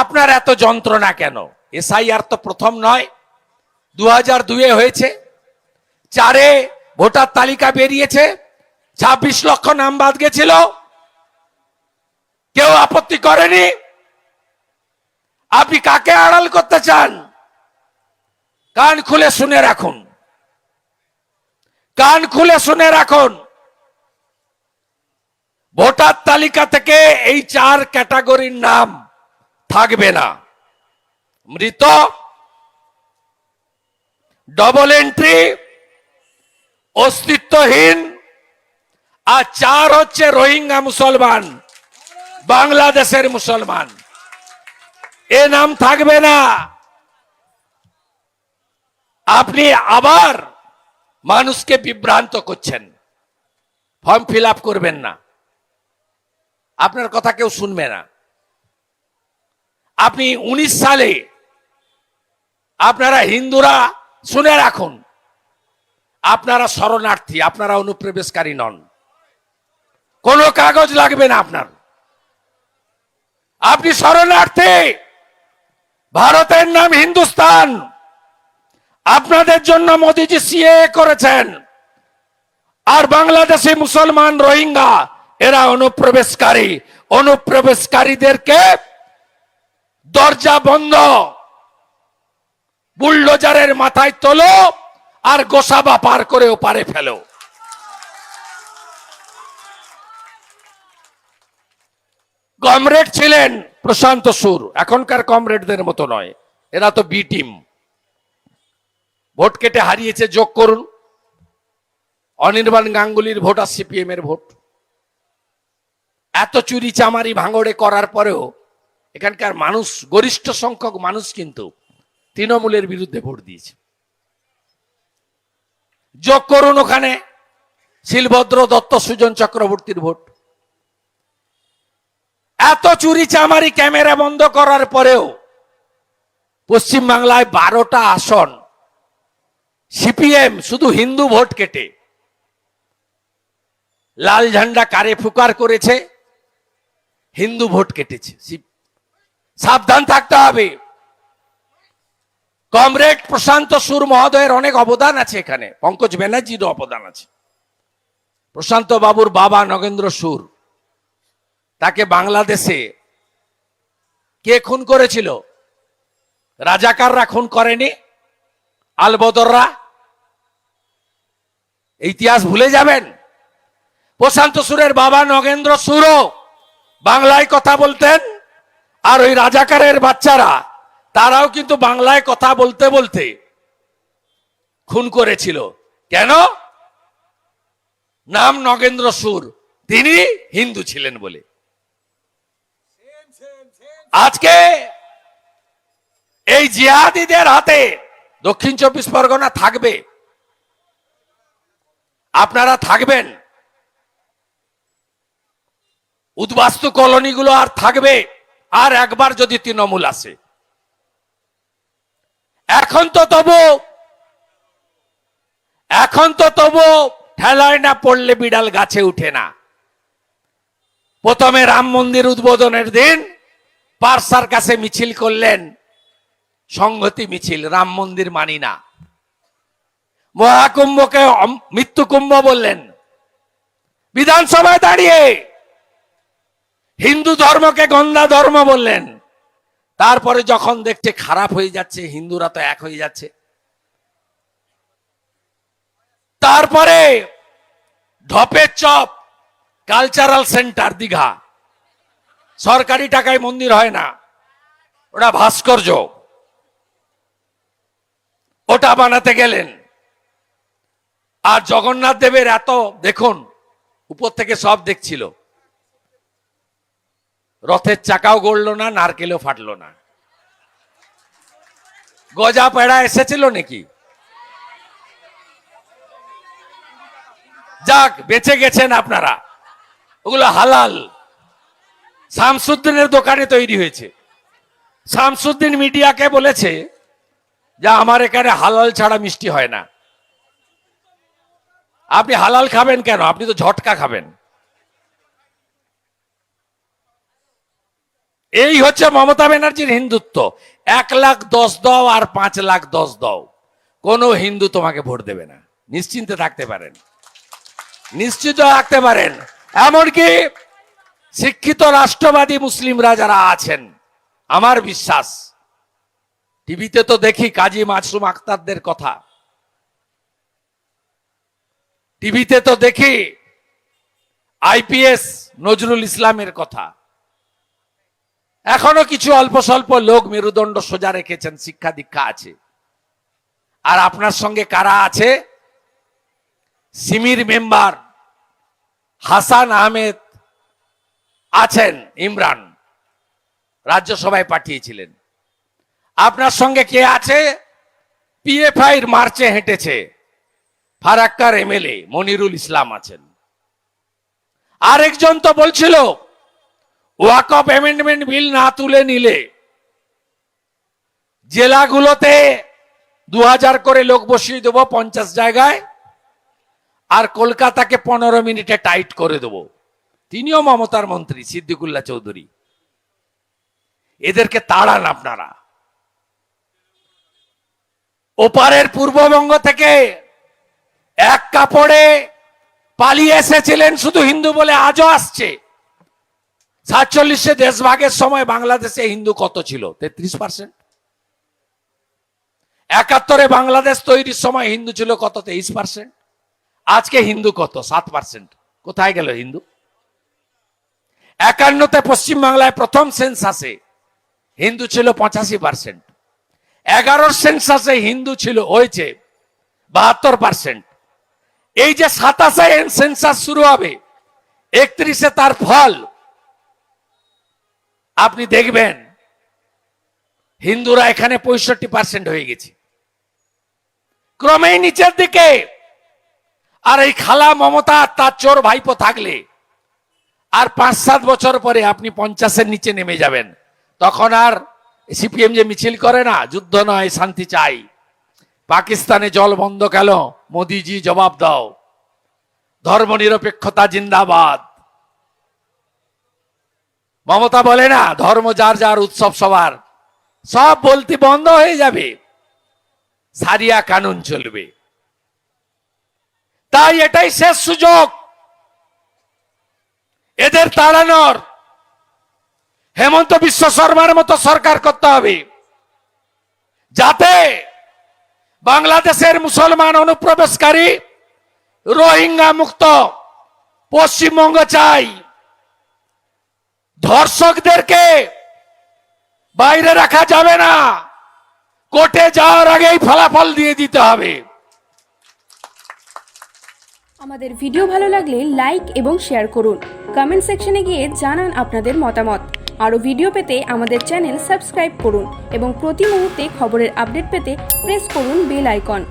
আপনার এত যন্ত্রণা কেন? এসআইআর তো প্রথম নয়। দু হাজার দুয়ে হয়েছে। চারে ভোটার তালিকা বেরিয়েছে। ছাব্বিশ লক্ষ নাম বাদ গেছিল। কেউ আপত্তি করেনি। আপনি কাকে আড়াল করতে চান? কান খুলে শুনে রাখুন। কান খুলে শুনে রাখুন। ভোটার তালিকা থেকে এই চার ক্যাটাগরির নাম থাকবে না। মৃত ডবল এন্ট্রি অস্তিত্বহীন, আর চার হচ্ছে রোহিঙ্গা মুসলমান, বাংলাদেশের মুসলমান। এ নাম থাকবে না। আপনি আবার মানুষকে বিভ্রান্ত করছেন। ফর্ম ফিল করবেন না। আপনার কথা কেউ শুনবে না। আপনি উনিশ সালে আপনারা হিন্দুরা শুনে রাখুন। আপনারা শরণার্থী, আপনারা অনুপ্রবেশকারী নন। কোনো কাগজ লাগবে না আপনার। আপনি শরণার্থী। ভারতের নাম হিন্দুস্তান। আপনাদের জন্য মোদিজি সিএ করেছেন। আর বাংলাদেশি মুসলমান রোহিঙ্গা, এরা অনুপ্রবেশকারী। অনুপ্রবেশকারীদেরকে দরজা বন্ধ। বুলডোজারের মাথায় তোলো আর গোসাবা পার করে ওপারে ফেলো। কমরেড ছিলেন প্রশান্ত সুর, এখনকার কমরেডদের মতো নয়, এরা তো বি টিম। ভোট কেটে হারিয়েছে, যোগ করুন। অনির্বাণ গাঙ্গুলির ভোট আর সিপিএম এর ভোট। এত চুরি চামারি ভাঙড়ে করার পরেও এখানকার মানুষ, গরিষ্ঠ সংখ্যক মানুষ কিন্তু তৃণমূলের বিরুদ্ধে ভোট দিয়েছে। যোগ করুন ওখানে, শিলভদ্র দত্ত সুজন চক্রবর্তীর ভোট। এত চুরি চামারি ক্যামেরা বন্ধ করার পরেও পশ্চিম বাংলায় বারোটা আসন, সিপিএম শুধু হিন্দু ভোট কেটে, লাল ঝান্ডা কারে ফুকার করেছে, হিন্দু ভোট কেটেছে সাবধান থাকতে হবে। কমরেড প্রশান্ত সুর মহোদয়ের অনেক অবদান আছে এখানে। পঙ্কজ ব্যানার্জিরও অবদান আছে। প্রশান্ত বাবুর বাবা নগেন্দ্র সুর। তাকে বাংলাদেশে কে খুন করেছিল? রাজাকাররা খুন করেনি? আলবদররা? ইতিহাস ভুলে যাবেন? প্রশান্ত সুরের বাবা নগেন্দ্র সুরও বাংলায় কথা বলতেন। আর ওই রাজাকারের বাচ্চারা, তারাও কিন্তু বাংলায় কথা বলতে বলতে খুন করেছিল। কেন? নাম নগেন্দ্র সুর, তিনি হিন্দু ছিলেন বলে। আজকে এই জিহাদিদের হাতে দক্ষিণ চব্বিশ পরগনা থাকবে। আপনারা থাকবেন। উদ্বাস্তু কলোনিগুলো আর থাকবে। আর একবার যদি তৃণমূল আসে। এখন তো তবু, এখন তো তবু ঠেলায় না পড়লে বিড়াল গাছে উঠে না। প্রথমে রাম মন্দির উদ্বোধনের দিন পার্সার কাছে মিছিল করলেন, সংহতি মিছিল, রাম মন্দির মানি না। মহাকুম্ভকে অম- মৃত্যু কুম্ভ বললেন, বিধানসভায় দাঁড়িয়ে হিন্দু ধর্মকে গন্ধা ধর্ম বললেন। তারপরে যখন দেখছে খারাপ হয়ে যাচ্ছে, হিন্দুরা তো এক হয়ে যাচ্ছে। তারপরে ঢপের চপ কালচারাল সেন্টার দীঘা। সরকারি টাকায় মন্দির হয় না। ওটা ভাস্কর্য। ওটা বানাতে গেলেন। আর জগন্নাথ দেবের এত, দেখুন, উপর থেকে সব দেখছিল। রথের চাকাও গড়লো না, নারকেলও ফাটলো না। গজা পেড়া এসেছিল নাকি? যাক, বেঁচে গেছেন আপনারা। ওগুলো হালাল। শামসুদ্দিনের দোকানে তৈরি হয়েছে। শামসুদ্দিন মিডিয়াকে বলেছে যে, আমার এখানে হালাল ছাড়া মিষ্টি হয় না। আপনি হালাল খাবেন কেন? আপনি তো ঝটকা খাবেন। এই হচ্ছে মমতা ব্যানার্জির হিন্দুত্ব। এক লাখ দশ দাও আর পাঁচ লাখ দশ দাও। কোনো হিন্দু তোমাকে ভোট দেবে না। নিশ্চিন্তে থাকতে পারেন। নিশ্চিত থাকতে পারেন। এমনকি শিক্ষিত রাষ্ট্রবাদী মুসলিমরা যারা আছেন, আমার বিশ্বাস, টিভিতে তো দেখি কাজী মাসুম আক্তারদের কথা। টিভিতে তো দেখি আইপিএস নজরুল ইসলামের কথা। এখনও কিছু অল্প স্বল্প লোক মেরুদণ্ড সোজা রেখেছেন, শিক্ষা দীক্ষা আছে। আর আপনার সঙ্গে কারা আছে? সিমির মেম্বার হাসান আহমেদ আছেন, ইমরান। রাজ্যসভায় পাঠিয়েছিলেন। আপনার সঙ্গে কে আছে? পিএফআই এর মার্চে হেঁটেছে। ফারাক্কার এমএলএ মনিরুল ইসলাম আছেন। আরেকজন তো বলছিল ওয়াকফ অ্যামেন্ডমেন্ট বিল না তুলে নিলে জেলাগুলোতে দু হাজার করে লোক বসিয়ে দেবো পঞ্চাশ জায়গায়, আর কলকাতাকে পনেরো মিনিটে টাইট করে দেবো। তিনিও মমতার মন্ত্রী সিদ্দিকুল্লা চৌধুরী। এদেরকে তাড়ান আপনারা। ওপারের পূর্ববঙ্গ থেকে এক কাপড়ে পালিয়ে এসেছিলেন শুধু হিন্দু বলে, আজও আসছে। সাতচল্লিশে দেশভাগের সময় বাংলাদেশে হিন্দু কত ছিল? তেত্রিশ পার্সেন্ট একাত্তরে বাংলাদেশ তৈরির সময় হিন্দু ছিল কত? তেইশ পার্সেন্ট আজকে হিন্দু কত? সাত পার্সেন্ট কোথায় গেল হিন্দু? একান্নতে পশ্চিম বাংলায় প্রথম সেন্সাসে হিন্দু ছিল পঁচাশি পার্সেন্ট এগারোর সেন্সাসে হিন্দু ছিল হয়েছে বাহাত্তর পার্সেন্ট এই যে সাতাশে সেন্সাস শুরু হবে, একত্রিশে তার ফল আপনি দেখবেন হিন্দুরা এখানে পঁয়ষট্টি পার্সেন্ট হয়ে গেছে। ক্রমেই নিচের দিকে। আর এই খালা মমতা, তার চোর ভাইপো থাকলে আর পাঁচ সাত বছর পরে আপনি পঞ্চাশের নিচে নেমে যাবেন। তখন আর সিপিএম যে মিছিল করে না, যুদ্ধ নয়, শান্তি চাই। পাকিস্তানে জল বন্ধ কেন? মোদিজি জবাব দাও। ধর্ম নিরপেক্ষতা জিন্দাবাদ। মমতা বলে না, ধর্ম যার যার উৎসব সবার। সব বলতে বন্ধ হয়ে যাবে। সারিয়া কানুন চলবে। তাই এটাই শেষ সুযোগ। এদের তাড়ানোর। হেমন্ত বিশ্ব শর্মার মতো সরকার করতে হবে। যাতে বাংলাদেশের মুসলমান অনুপ্রবেশকারী রোহিঙ্গা মুক্ত পশ্চিমবঙ্গ চাই। ধর্ষকদেরকে বাইরে রাখা যাবে না। কোর্টে যাওয়ার আগেই ফলাফল দিয়ে দিতে হবে। আমাদের ভিডিও ভালো লাগলে লাইক এবং শেয়ার করুন। কমেন্ট সেকশনে গিয়ে জানান আপনাদের মতামত। আরও ভিডিও পেতে আমাদের চ্যানেল সাবস্ক্রাইব করুন এবং প্রতি মুহূর্তে খবরের আপডেট পেতে প্রেস করুন বেল আইকন।